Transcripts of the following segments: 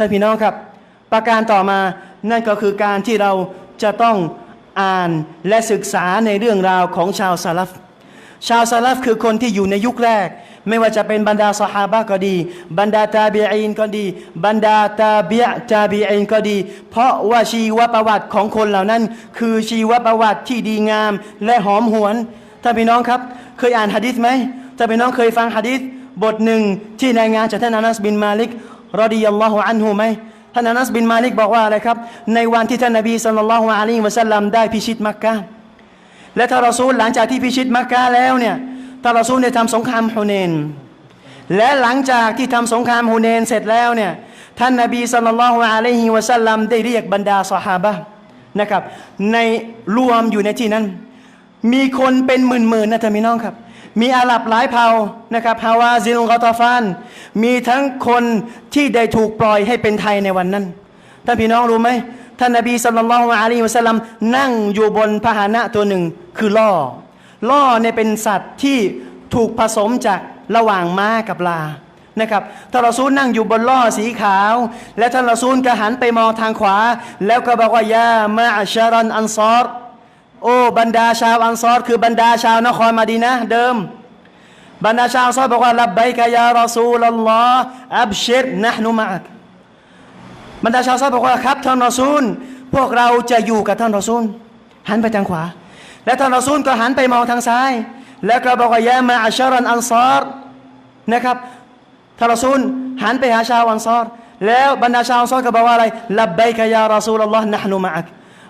ท่านพี่น้องครับ ประการต่อมานั่นก็คือการที่เราจะต้องอ่านและศึกษาในเรื่องราวของชาวซาลฟชาวซาลฟคือคนที่อยู่ในยุคแรก ไม่ว่าจะเป็นบรรดาสหาบะก็ดี บรรดาตาบีอีนก็ดี บรรดาตาบียะตาบีอีนก็ดี เพราะว่าชีวประวัติของคนเหล่านั้น คือชีวประวัติที่ดีงามและหอมหวนท่านพี่น้องครับ เคยอ่านหะดีษไหมท่านพี่น้องเคยฟังหะดีษบทหนึ่งที่รายงานจากท่านอานัสบินมาลิก รอดิยัลลอฮุอันฮุไหมท่านอานัสบินมาลิกบอกว่าอะไรครับ ในวันที่ท่านนบีสัลลัลลอฮุอะลัยฮิวะสัลลัมได้พิชิตมักกะและท่านรอซูลหลังจากที่พิชิตมักกะแล้วเนี่ยท่านรอซูลได้ทำสงครามฮุเนน และหลังจากที่ทำสงครามฮุเนนเสร็จแล้วเนี่ยท่านนบีสัลลัลลอฮุอะลัยฮิวะสัลลัมได้เรียกบรรดาสหาบะนะครับในรวมอยู่ในที่นั้น มีคนเป็นหมื่นๆนะท่านพี่น้องครับ มีอาหรับหลายเผ่านะครับฮาวาซิลกอตาฟาน มีทั้งคนที่ได้ถูกปล่อยให้เป็นไทยในวันนั้น ท่านพี่น้องรู้ไหมท่านนบีสัลลัลลอฮุอะลัยฮิวะสัลลัมนั่งอยู่บนพาหนะตัวหนึ่งคือล่อ ล่อเนี่ยเป็นสัตว์ที่ถูกผสมจากระหว่างม้ากับลานะครับท่านรอซูลนั่งอยู่บนล่อสีขาว และท่านรอซูลก็หันไปมองทางขวา แล้วก็บอกว่ายามาอัชรันอันซอร โอ้บรรดาชาวอันซอรคือบรรดาชาวนครมาดีนะเดิม บรรดาชาวอันซอรบอกว่าลับไบกะยารอซูลลลอฮ์อับชิรนะห์นุมะอักบรรดาชาวซอรบอกว่าครับท่านรอซูล พวกเราจะอยู่กับท่านรอซูล หันไปทางขวา และท่านรอซูลก็หันไปมองทางซ้าย แล้วก็บอกว่ายามาอัชรันอันซอรนะครับท่านรอซูลหันไปหาชาวอันซอรแล้วบรรดาชาวอันซอรก็บอกว่าอะไรลับไบกะยารอซูลลลอฮ์นะห์นุมะอัก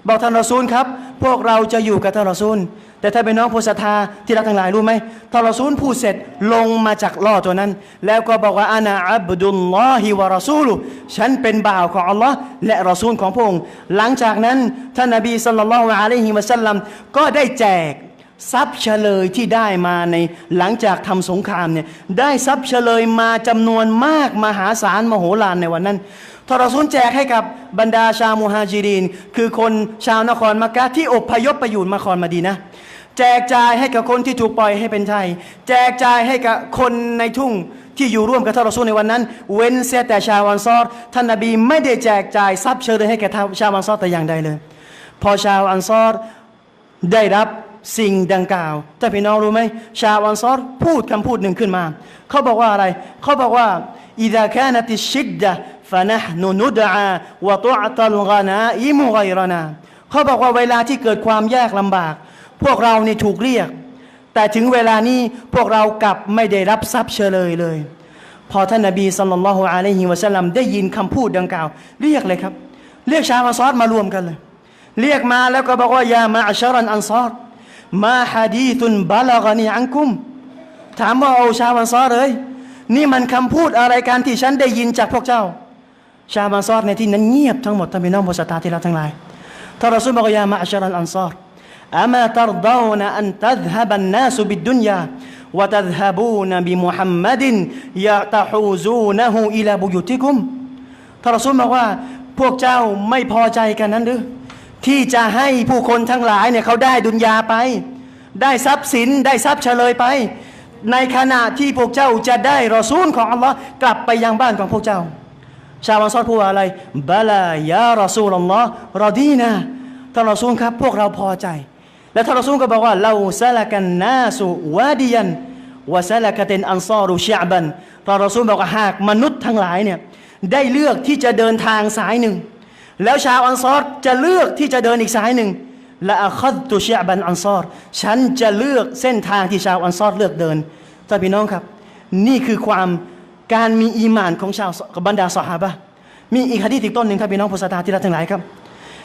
บอกท่านรอซูลครับ พวกเราจะอยู่กับท่านรอซูล แต่ถ้าเป็นน้องผู้ศรัทธาที่รักทั้งหลายรู้ไหมท่านรอซูลพูดเสร็จลงมาจากล่อตัวนั้น แล้วก็บอกว่าอานาอับดุลลอฮิวะรอซูลุฉันเป็นบ่าวของอัลลอฮ์และรอซูลของพระองค์หลังจากนั้นท่านนบีสัลลัลลอฮุอะลัยฮิวะสัลลัมก็ได้แจกทรัพย์เฉลยที่ได้มาในหลังจากทำสงครามเนี่ยได้ทรัพย์เฉลยมาจำนวนมากมหาศาลมโหฬารในวันนั้น ทรซุนแจกให้กับบรรดาชาวมูฮาจิริน คือคนชาวนครมักกะที่อบพยพไปอยู่นครมาดีนะแจกจ่ายให้กับคนที่ถูกปล่อยให้เป็นไทย แจกจ่ายให้กับคนในทุ่งที่อยู่ร่วมกับท่รอซูลในวันนั้น เว้นเสียแต่ชาวอันซอรท่านนาบีไม่ได้แจกจ่ายทรัพย์เชิญให้แก่ชาวอันซอรแต่อย่างใดเลย พอชาวอันซอรได้รับสิ่งดังกล่าวแต่พี่น้องรู้ไหมชาวอันซอรพูดคำพูดหนึ่งขึ้นมา เขาบอกว่าอะไร เขาบอกว่าอิดะแค่นติชิดะ فنحن ندعى وتعطى الغنائم غيرنا เขาบอกว่าเวลาที่เกิดความยากลำบาก พวกเรานี่ถูกเรียก แต่ถึงเวลานี้พวกเรากลับไม่ได้รับทรัพย์เฉลยเลย พอท่านนบีสัลลัลลอฮุอะลัยฮิวะสัลลัมได้ยินคำพูดดังกล่าว เรียกเลยครับ เรียกชาวอันซอรมารวมกันเลย เรียกมาแล้วก็บอกว่ายามาอัชรันอันซอรมาฮะดีตุนบาลากานีอันกุม ถามว่าเอาชาวอันซอรเลย นี่มันคำพูดอะไรกันที่ฉันได้ยินจากพวกเจ้า ชาบันซอดในที่นั้นเงียบทั้งหมดท่านพี่น้องผู้ศรัทธาที่เราทั้งหลายท่านรอซูลบอกยามาอัชรัลอันซอรอามาตรดาวนะอันตัดฮบันนาสุบิดดุนยาวะตัดฮบูนบิมุฮัมมัดินยะตะฮูซูนะฮูอิลาบุยุติคุมท่านรอซูลบอกว่าพวกเจ้าไม่พอใจกันนั้นหรือที่จะให้ผู้คนทั้งหลายเนี่ยเขาได้ดุนยาไป ได้ทรัพย์สินได้ทรัพย์เฉลยไป ในขณะที่พวกเจ้าจะได้รอซูลของอัลลอฮ์กลับไปยังบ้านของพวกเจ้า ชาวอันซอรพูดว่าอะไรบลายารอซูลอัลลอฮ์รอดีนะท่านรอซูลครับ พวกเราพอใจ และท่านรอซูลก็บอกว่าเราซาลกันนาสุวาดียันวะซาลกะเตนอันซอรุชาบันท่านรอซูลบอกว่าหากมนุษย์ทั้งหลายเนี่ยได้เลือกที่จะเดินทางสายหนึ่ง แล้วชาวอันซอรจะเลือกที่จะเดินอีกสายหนึ่งละอัคดตุชาบันอันซอรฉันจะเลือกเส้นทางที่ชาวอันซอรเลือกเดินท่านพี่น้องครับ นี่คือความ การมีอีหมานของชาวบรรดาสหาบะมีอีกฮะดีษอีกต้นหนึ่งท่านพี่น้องผู้ศรัทธาที่รักทั้งหลายครับ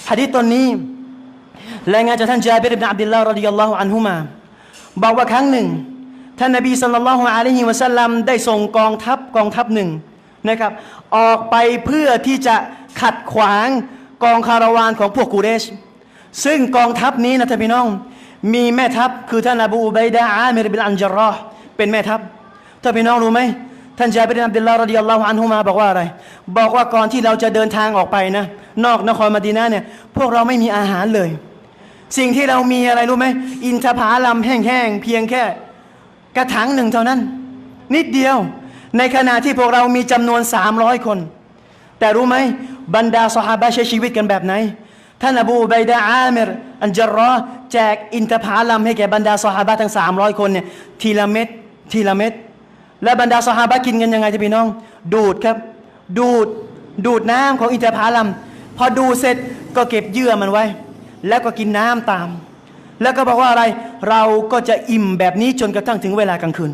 ฮะดีต้นนี้รายงานจากท่านจาบิรอินอับดุลลาห์รดิยัลลอฮุอันฮุมาบอกว่าครั้งหนึ่ง ท่านนบีสัลลัลลอฮุอะลัยฮิวะสัลลัมได้ส่งกองทัพกองทัพหนึ่งนะครับ ออกไปเพื่อที่จะขัดขวางกองคาราวานของพวกกูเรช ซึ่งกองทัพนี้นะท่านพี่น้อง มีแม่ทัพคือท่านอบูอุบัยดะห์อามิรบินอันจารอห์เป็นแม่ทัพท่านพี่น้องรู้ไหม ท่านจาบิรอับดุลลาห์รดิยัลลอฮุอันฮุมาบอกว่าอะไร บอกว่าก่อนที่เราจะเดินทางออกไปนะ นอกนครมะดีนะห์เนี่ย พวกเราไม่มีอาหารเลย สิ่งที่เรามีอะไรรู้ไหมอินทผลัมแห้งๆเพียงแค่ กระถางหนึ่งเท่านั้น นิดเดียว ในขณะที่พวกเรามีจำนวน 300 คน แต่รู้ไหมบรรดาสหาบะใช้ชีวิตกันแบบไหนท่านอบูบัยดะห์อามรอันจารรอห์แจกอินทผลัมให้แก่บรรดาสหาบะทั้ง300 คนเนี่ยทีละเม็ดทีละเม็ด และบรรดาสหาบะกินกันยังไงจะพี่น้อง ดูดครับ ดูดดูดน้ำของอินทผลัมพอดูเสร็จก็เก็บเยื่อมันไว้ แล้วก็กินน้ำตาม แล้วก็บอกว่าอะไรเราก็จะอิ่มแบบนี้จนกระทั่งถึงเวลากลางคืน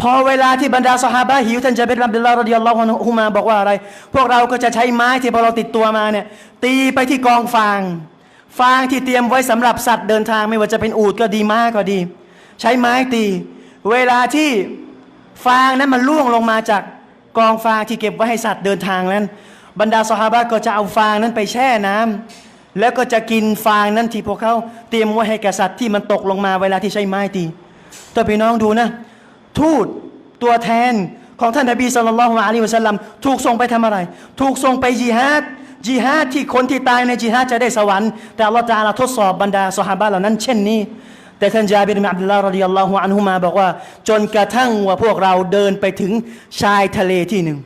พอเวลาที่บรรดาสหาบะหิวท่านจะเป็นรับดิลลารดิยัลลอฮุอันฮุมาบอกว่าอะไร พวกเราก็จะใช้ไม้ที่พอเราติดตัวมาเนี่ยตีไปที่กองฟาง ฟางที่เตรียมไว้สำหรับสัตว์เดินทางไม่ว่าจะเป็นอูฐก็ดีม้าก็ดี ใช้ไม้ตี เวลาที่ ฟางนั้นมันล่วงลงมาจากกองฟางที่เก็บไว้ให้สัตว์เดินทางนั้น บรรดาสหาบะก็จะเอาฟางนั้นไปแช่น้ำแล้วก็จะกินฟางนั้นที่พวกเขาเตรียมไว้ให้แก่สัตว์ที่มันตกลงมาเวลาที่ใช้ไม้ตีตัวพี่น้องดูนะ ทูตตัวแทนของท่านนบีสุลต่านละฮ์อะลัยฮิวะสัลลัมถูกส่งไปทำอะไร ถูกส่งไปจิฮาดจิฮาดที่คนที่ตายในจิฮาดจะได้สวรรค์ แต่อัลลอฮฺตะอาลาทดสอบบรรดาสหาบะเหล่านั้น เช่นนี้ แต่ท่านจาบิรบินอับดุลลาห์รดิยัลลอฮุอันฮุมาบอกว่า จนกระทั่งว่าพวกเราเดินไปถึงชายทะเลที่หนึ่ง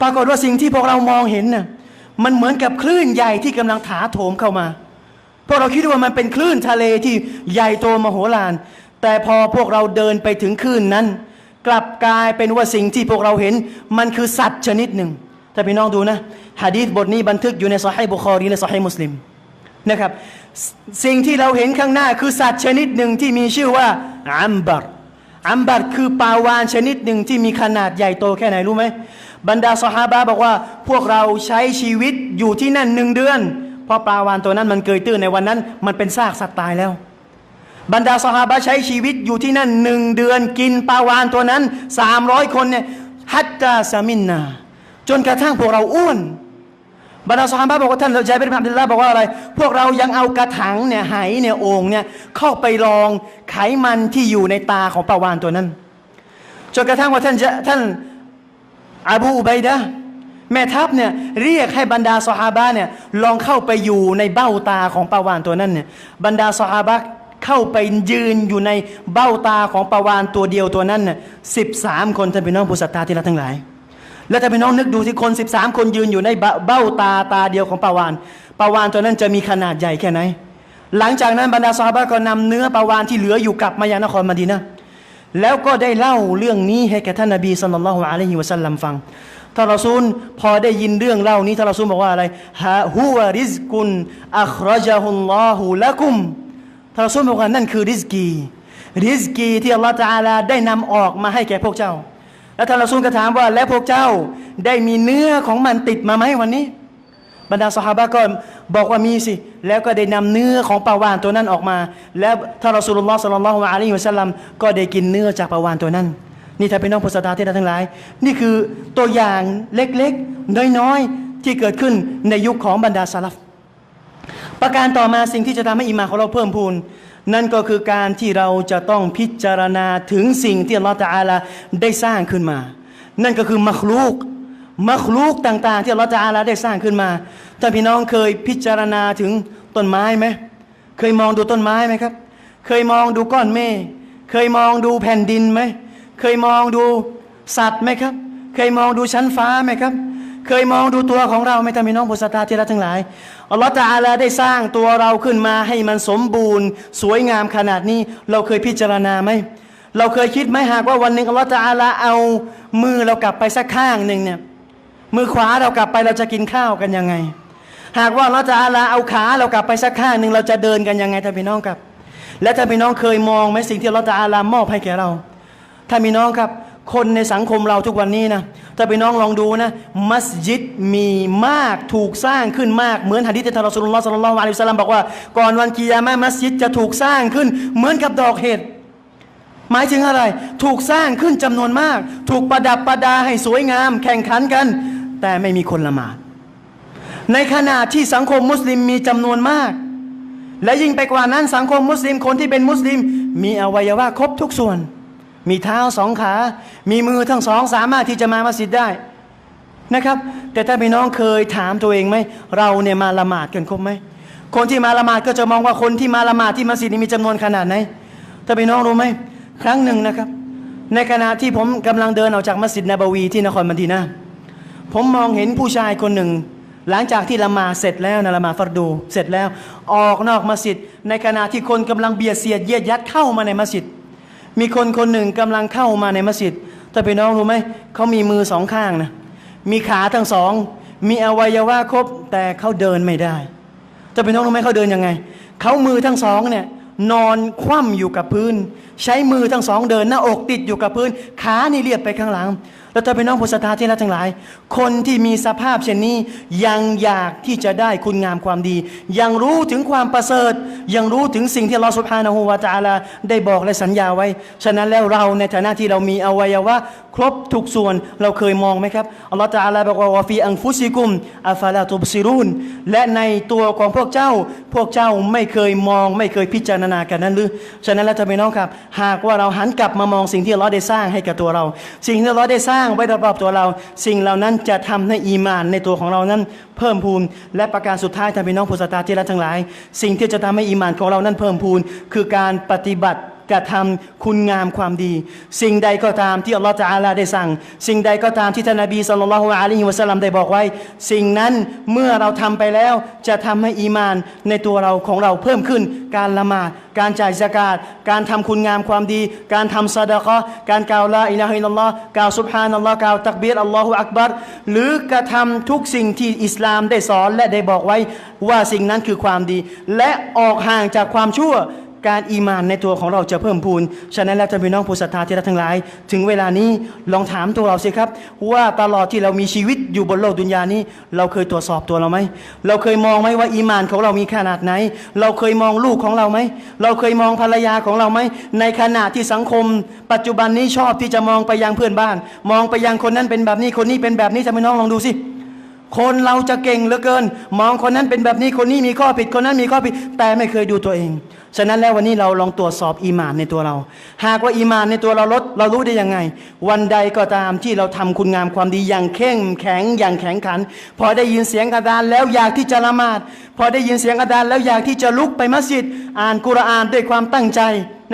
ปรากฏว่าสิ่งที่พวกเรามองเห็นน่ะมันเหมือนกับคลื่นใหญ่ที่กำลังถาโถมเข้ามา พวกเราคิดว่ามันเป็นคลื่นทะเลที่ใหญ่โตมโหฬาร แต่พอพวกเราเดินไปถึงคลื่นนั้น กลับกลายเป็นว่าสิ่งที่พวกเราเห็น มันคือสัตว์ชนิดหนึ่ง ถ้าพี่น้องดูนะฮะดีษบทนี้บันทึกอยู่ในซอฮีบุคอรีและซอฮีมุสลิม นะครับ สิ่งที่เราเห็นข้างหน้าคือสัตว์ชนิดหนึ่งที่มีชื่อว่าอัมบัรอัมบัรคือปลาวานชนิดหนึ่งที่มีขนาดใหญ่โตแค่ไหนรู้ไหมบรรดาสหาบะบอกว่าพวกเราใช้ชีวิตอยู่ที่นั่นหนึ่งเดือนเพราะปลาวานตัวนั้นมันเกยตื้นในวันนั้น มันเป็นซากสัตว์ตายแล้ว บรรดาสหาบะใช้ชีวิตอยู่ที่นั่นหนึ่งเดือนกินปลาวานตัวนั้นสามร้อยคนเนี่ยฮัตตาซามินนา จนกระทั่งพวกเราอ้วน บรรดาสหาบะบอกว่าท่านเราใจเป็นอับดุลาบอกว่าอะไร พวกเรายังเอากระถังเนี่ยไหเนี่ยโอ่งเนี่ยเข้าไปลองไขมันที่อยู่ในตาของปลาวานตัวนั้นจนกระทั่งว่าท่านจะท่านอาบูอุบัยดะแม่ทัพเนี่ยเรียกให้บรรดาสหาบะเนี่ยลองเข้าไปอยู่ในเบ้าตาของปลาวานตัวนั้นเนี่ยบรรดาสหาบะเข้าไปยืนอยู่ในเบ้าตาของปลาวานตัวเดียวตัวนั้นน่ะสิบสามคนท่านพี่น้องผู้ศรัทธาที่รักทั้งหลาย แล้วท่าพี่น้องนึกดูที่คน 13 คนยืนอยู่ในเบ้าตาตาเดียวของปาวานปาวานตัวนั้นจะมีขนาดใหญ่แค่ไหน หลังจากนั้นบรรดาซาบะก็นำเนื้อปาวานที่เหลืออยู่กลับมายังนครมดีนะแล้วก็ได้เล่าเรื่องนี้ให้แก่ท่านนบีสุลต่านละฮ์อะลัยฮิวะสัลลัมฟังท่านรอซูลพอได้ยินเรื่องเล่านี้ท่านรอซูลบอกว่าอะไรฮะฮุวะริซกุนอัครจฮุลลอฮุละกุมท่านรอซูลบอกว่านั่นคือริซกี ริซกีที่อัลลอฮฺตะอาลาได้นำออกมาให้แก่พวกเจ้า แล้วท่านรอซูลก็ถามว่า และพวกเจ้าได้มีเนื้อของมันติดมาไหมวันนี้ บรรดาสหาบะก็บอกว่ามีสิ แล้วก็ได้นำเนื้อของปลาวานตัวนั้นออกมา แล้วท่านรอสูลลอฮ์สัลลัลลอฮุอะลัยฮิวะสัลลัมก็ได้กินเนื้อจากปลาวานตัวนั้น นี่ถ้าเป็นน้องผู้ศรัทธาที่ทั้งหลาย นี่คือตัวอย่างเล็กๆ น้อยๆ ที่เกิดขึ้นในยุคของบรรดาสลับประการต่อมาสิ่งที่จะทำให้อิมาของเราเพิ่มพูน นั่นก็คือการที่เราจะต้องพิจารณาถึงสิ่งที่อัลลอฮฺตอาลาได้สร้างขึ้นมา นั่นก็คือมักลูกมักลูกต่าง ๆ ที่อัลลอฮฺตอาลาได้สร้างขึ้นมาท่านพี่น้องเคยพิจารณาถึงต้นไม้ไหมเคยมองดูต้นไม้ไหมครับ เคยมองดูก้อนเมฆเคยมองดูแผ่นดินไหมเคยมองดูสัตว์ไหมครับ เคยมองดูชั้นฟ้าไหมครับ เคยมองดูตัวของเราไหมท่านพี่น้องผู้ศรัทธาที่รักทั้งหลายอัลลอฮฺตะอาลาได้สร้างตัวเราขึ้นมาให้มันสมบูรณ์ สวยงามขนาดนี้ เราเคยพิจารณาไหมเราเคยคิดไหมหากว่าวันหนึ่งอัลลอฮฺตะอาลาเอามือเรากลับไปสักข้างหนึ่งเนี่ยมือขวาเรากลับไปเราจะกินข้าวกันยังไง หากว่าอัลลอฮฺตะอาลาเอาขาเรากลับไปสักข้างหนึ่งเราจะเดินกันยังไงท่านพี่น้องครับ และท่านพี่น้องเคยมองไหมสิ่งที่อัลลอฮฺตะอาลามอบให้แก่เราท่านพี่น้องครับ คนในสังคมเราทุกวันนี้นะ ถ้าพี่น้องลองดูนะ มัสยิดมีมากถูกสร้างขึ้นมาก เหมือนหะดีษที่ท่านรอสุลลอฮ์สัลลัลลอฮุอะลัยฮิสัลลัมบอกว่าก่อนวันกิยามะมัสยิดจะถูกสร้างขึ้น เหมือนกับดอกเห็ดหมายถึงอะไร ถูกสร้างขึ้นจำนวนมาก ถูกประดับประดาให้สวยงาม แข่งขันกัน แต่ไม่มีคนละหมาด ในขณะที่สังคมมุสลิมมีจำนวนมาก และยิ่งไปกว่านั้นสังคมมุสลิมคนที่เป็นมุสลิม มีอวัยวะครบทุกส่วน มีเท้าสองขา มีมือทั้งสองสามารถที่จะมามัสยิดได้นะครับ แต่ถ้าพี่น้องเคยถามตัวเองไหมเราเนี่ยมาละหมาดกันครบไหมคนที่มาละหมาดก็จะมองว่าคนที่มาละหมาดที่มัสยิดนี้มีจำนวนขนาดไหนถ้าพี่น้องรู้ไหมครั้งหนึ่งนะครับ ในขณะที่ผมกำลังเดินออกจากมัสยิดนบวีที่นครมัดีนาผมมองเห็นผู้ชายคนหนึ่ง หลังจากที่ละหมาดเสร็จแล้วนะละหมาดฟัรดูเสร็จแล้ว ออกนอกมัสยิดในขณะที่คนกำลังเบียดเสียดเยียดยัดเข้ามาในมัสยิด มีคนคนหนึ่งกำลังเข้ามาในมัสยิดแต่พี่น้องรู้ไหมเขามีมือสองข้างนะมีขาทั้งสอง มีอวัยวะครบแต่เขาเดินไม่ได้แต่พี่น้องรู้ไหมเขาเดินยังไงเขามือทั้งสองเนี่ยนอนคว่ำอยู่กับพื้น ใช้มือทั้งสองเดินหน้าอกติดอยู่กับพื้น ขานี่เรียบไปข้างหลัง แล้วถ้าเป็นน้องผู้ศรัทธาที่รักทั้งหลาย คนที่มีสภาพเช่นนี้ ยังอยากที่จะได้คุณงามความดี ยังรู้ถึงความประเสริฐ ยังรู้ถึงสิ่งที่อัลอสุบฮานะฮูวาตาลาได้บอกและสัญญาไว้ ฉะนั้นแล้วเราในฐานะที่เรามีอวัยวะ ครบทุกส่วนเราเคยมองไหมครับอัลลอฮฺตาลาบอกว่าวฟีอังฟุซิกุมอัฟาลาตุบซิรุนและในตัวของพวกเจ้า พวกเจ้าไม่เคยมอง ไม่เคยพิจารณากันนั้นหรือฉะนั้นแล้วจะเป็นน้องครับ หากว่าเราหันกลับมามองสิ่งที่อัลลอฮฺได้สร้างให้กับตัวเรา สิ่งที่อัลลอฮฺได้สร้างไว้รอบๆตัวเรา สิ่งเหล่านั้นจะทำให้อีมานในตัวของเรานั้น เพิ่มพูน และประการสุดท้ายท่านพี่น้องผู้ศรัทธาที่รักทั้งหลาย สิ่งที่จะทำให้อีมานของเรานั้นเพิ่มพูน คือการปฏิบัติ กระทำคุณงามความดี สิ่งใดก็ตามที่อัลลอฮฺตะอาลาได้สั่ง สิ่งใดก็ตามที่ท่านนบีสุลต่านละฮ์อะลัยฮิวะสัลลัมได้บอกไว้ สิ่งนั้นเมื่อเราทำไปแล้วจะทำให้อีมานในตัวเราของเราเพิ่มขึ้น การละหมาดการจ่ายสกาดการทำคุณงามความดี การทำซาดะกะการกล่าวลาอิลาฮิลลัลลอฮ์กล่าวซุบฮานัลลอฮ์กล่าวตักบีรอัลลอฮุอักบัรหรือกระทำทุกสิ่งที่อิสลามได้สอนและได้บอกไว้ว่าสิ่งนั้นคือความดี และออกห่างจากความชั่ว การอีมานในตัวของเราจะเพิ่มพูน ฉะนั้นแล้วท่านพี่น้องผู้ศรัทธาที่รักทั้งหลาย ถึงเวลานี้ลองถามตัวเราสิครับ ว่าตลอดที่เรามีชีวิตอยู่บนโลกดุนยานี้ เราเคยตรวจสอบตัวเราไหม เราเคยมองไหมว่าอีมานของเรามีขนาดไหน เราเคยมองลูกของเราไหม เราเคยมองภรรยาของเราไหม ในขณะที่สังคม ปัจจุบันนี้ชอบที่จะมองไปยังเพื่อนบ้าน มองไปยังคนนั้นเป็นแบบนี้คนนี้เป็นแบบนี้ท่านพี่น้องลองดูสิ คนเราจะเก่งเหลือเกิน มองคนนั้นเป็นแบบนี้คนนี้มีข้อผิดคนนั้นมีข้อผิด แต่ไม่เคยดูตัวเอง ฉะนั้นแล้ววันนี้เราลองตรวจสอบอีหมานในตัวเรา หากว่าอีหมานในตัวเราลดเรารู้ได้ยังไง วันใดก็ตามที่เราทำคุณงามความดีอย่างเข้มแข็งอย่างแข็งขัน พอได้ยินเสียงอาดานแล้วอยากที่จะละหมาด พอได้ยินเสียงอาดานแล้วอยากที่จะลุกไปมัสยิด อ่านกุรอานด้วยความตั้งใจ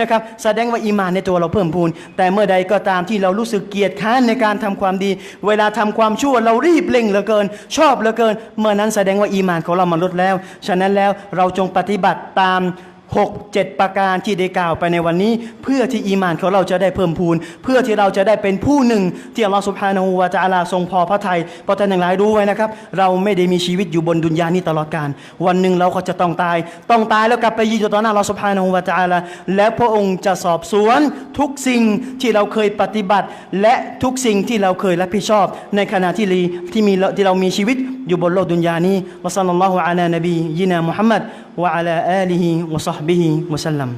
นะครับแสดงว่าอีมานในตัวเราเพิ่มพูน แต่เมื่อใดก็ตามที่เรารู้สึกเกียจค้านในการทำความดี เวลาทำความชั่วเรารีบเร่งเหลือเกิน ชอบเหลือเกิน เมื่อนั้นแสดงว่าอีมานของเรามันลดแล้ว ฉะนั้นแล้วเราจงปฏิบัติตาม หกเจ็ดประการที่ได้กล่าวไปในวันนี้ เพื่อที่อีมานของเราจะได้เพิ่มพูน เพื่อที่เราจะได้เป็นผู้หนึ่ง ที่อัลลอฮฺสุบฮานาหูวาจาลาทรงพอพระทัยเพราะท่านทั้งหลายรู้ไว้นะครับ เราไม่ได้มีชีวิตอยู่บนดุนยานี้ตลอดกาลวันหนึ่งเราก็จะต้องตาย ต้องตายแล้วกลับไปยืนอยู่ต่อหน้าอัลลอฮฺสุบฮานาหูวาจาลาและพระองค์จะสอบสวนทุกสิ่งที่เราเคยปฏิบัติ และทุกสิ่งที่เราเคยรับผิดชอบ ในขณะที่ลีที่มีที่เรามีชีวิตอยู่บนโลกดุนยานี้วะซัลลัลลอฮุอะลา นบียินามุฮัมมัดวะอะลาอาลีฮิวะซอฮบิฮิวะซัลลัม